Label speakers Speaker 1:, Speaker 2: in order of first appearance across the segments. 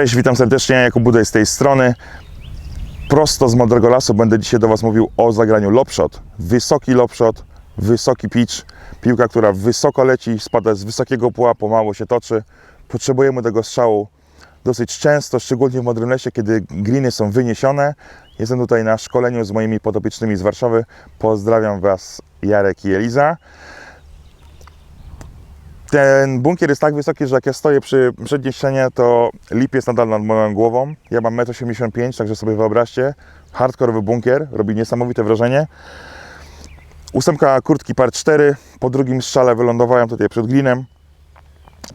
Speaker 1: Cześć, witam serdecznie, Jakub Budaj z tej strony. Prosto z Mądrego Lasu będę dzisiaj do Was mówił o zagraniu lopshot. Wysoki lopshot, wysoki pitch, piłka, która wysoko leci, spada z wysokiego puła, pomału się toczy. Potrzebujemy tego strzału dosyć często, szczególnie w Mądrym Lesie, kiedy greeny są wyniesione. Jestem tutaj na szkoleniu z moimi podopiecznymi z Warszawy. Pozdrawiam Was, Jarek i Eliza. Ten bunkier jest tak wysoki, że jak ja stoję przy przedniej ścianie, to lip jest nadal nad moją głową. Ja mam 1,85 m, także sobie wyobraźcie. Hardkorowy bunkier, robi niesamowite wrażenie. Ósemka kurtki par 4. Po drugim strzale wylądowałem tutaj przed glinem.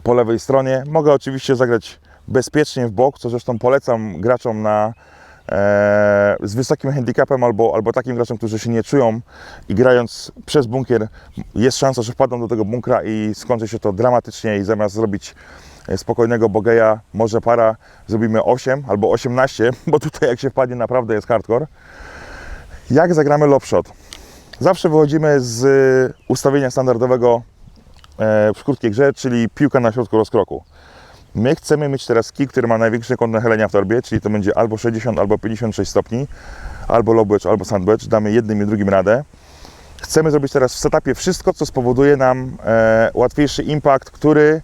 Speaker 1: Po lewej stronie. Mogę oczywiście zagrać bezpiecznie w bok, co zresztą polecam graczom na, z wysokim handicapem albo, albo takim graczom, którzy się nie czują i grając przez bunkier jest szansa, że wpadną do tego bunkra i skończy się to dramatycznie i zamiast zrobić e, spokojnego bogeja, może para, zrobimy 8 albo 18, bo tutaj jak się wpadnie naprawdę jest hardcore. Jak zagramy lopshot? Zawsze wychodzimy z ustawienia standardowego e, w krótkiej grze, czyli piłka na środku rozkroku. My chcemy mieć teraz kij, który ma największy kąt nachylenia w torbie, czyli to będzie albo 60, albo 56 stopni, albo low wedge, albo sandwich. Damy jednym i drugim radę. Chcemy zrobić teraz w setupie wszystko, co spowoduje nam e, łatwiejszy impact, który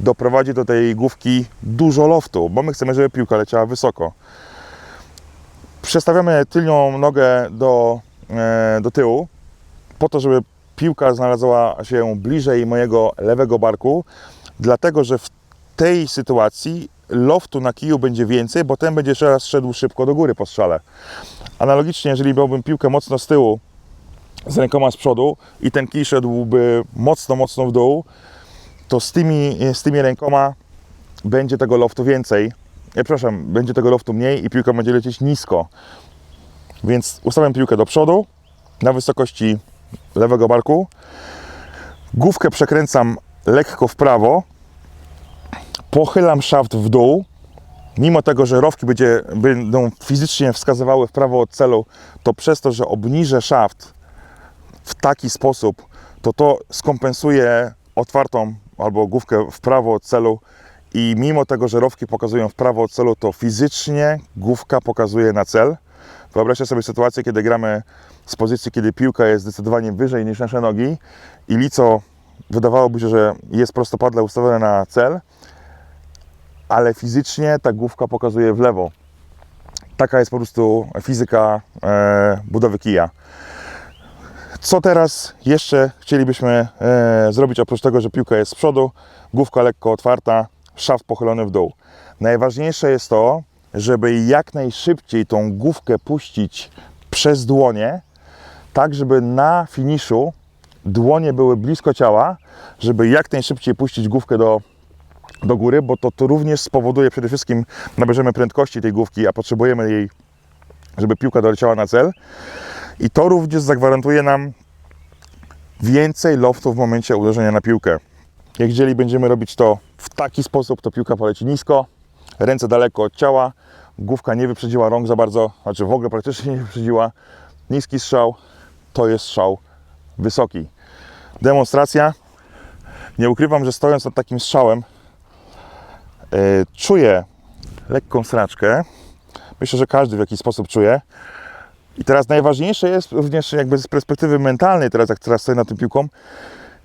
Speaker 1: doprowadzi do tej główki dużo loftu, bo my chcemy, żeby piłka leciała wysoko. Przestawiamy tylnią nogę do, e, do tyłu, po to, żeby piłka znalazła się bliżej mojego lewego barku, dlatego że w tej sytuacji loftu na kiju będzie więcej, bo ten będzie jeszcze raz szedł szybko do góry po strzale. Analogicznie, jeżeli miałbym piłkę mocno z tyłu, z rękoma z przodu i ten kij szedłby mocno, mocno w dół, to z tymi, z tymi rękoma będzie tego loftu więcej. Ja przepraszam, będzie tego loftu mniej i piłka będzie lecieć nisko. Więc ustawiam piłkę do przodu na wysokości lewego barku. Główkę przekręcam lekko w prawo. Pochylam szaft w dół. Mimo tego, że rowki będzie, będą fizycznie wskazywały w prawo od celu, to przez to, że obniżę szaft w taki sposób, to to skompensuje otwartą albo główkę w prawo od celu i mimo tego, że rowki pokazują w prawo od celu, to fizycznie główka pokazuje na cel. Wyobraźcie sobie sytuację, kiedy gramy z pozycji, kiedy piłka jest zdecydowanie wyżej niż nasze nogi i lico wydawałoby się, że jest prostopadle ustawione na cel, ale fizycznie ta główka pokazuje w lewo. Taka jest po prostu fizyka e, budowy kija. Co teraz jeszcze chcielibyśmy e, zrobić, oprócz tego, że piłka jest z przodu, główka lekko otwarta, szaft pochylony w dół. Najważniejsze jest to, żeby jak najszybciej tą główkę puścić przez dłonie, tak żeby na finiszu dłonie były blisko ciała, żeby jak najszybciej puścić główkę do, do góry, bo to, to również spowoduje przede wszystkim nabierzemy prędkości tej główki, a potrzebujemy jej, żeby piłka doleciała na cel. I to również zagwarantuje nam więcej loftu w momencie uderzenia na piłkę. Jak jeżeli będziemy robić to w taki sposób, to piłka poleci nisko, ręce daleko od ciała, główka nie wyprzedziła rąk za bardzo, znaczy w ogóle praktycznie nie wyprzedziła. Niski strzał to jest strzał wysoki. Demonstracja. Nie ukrywam, że stojąc nad takim strzałem, czuję lekką straczkę. Myślę, że każdy w jakiś sposób czuje. I teraz najważniejsze jest również jakby z perspektywy mentalnej, teraz jak teraz stoję nad tym piłką,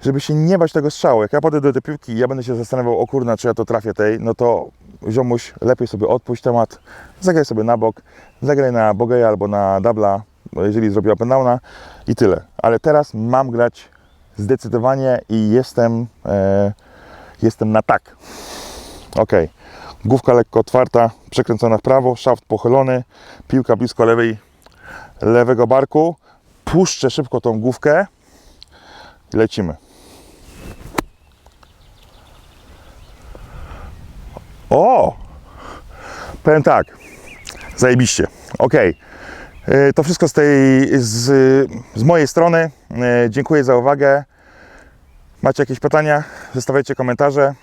Speaker 1: żeby się nie bać tego strzału. Jak ja podejdę do tej piłki i ja będę się zastanawiał, o kurna, czy ja to trafię tej, no to ziomuś, lepiej sobie odpuść temat, zagraj sobie na bok, zagraj na bogeja albo na dubla, jeżeli zrobię open downa i tyle. Ale teraz mam grać zdecydowanie i jestem, e, jestem na tak. Ok. Główka lekko otwarta, przekręcona w prawo, szaft pochylony, piłka blisko lewej, lewego barku. Puszczę szybko tą główkę i lecimy. O! Powiem tak. Zajebiście. Ok. To wszystko z, tej, z, z mojej strony. E, Dziękuję za uwagę. Macie jakieś pytania? Zostawiajcie komentarze.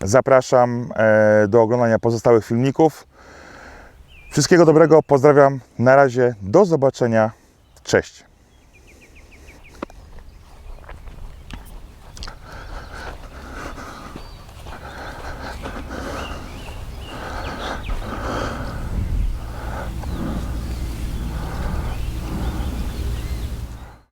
Speaker 1: Zapraszam e, do oglądania pozostałych filmików. Wszystkiego dobrego. Pozdrawiam. Na razie. Do zobaczenia. Cześć.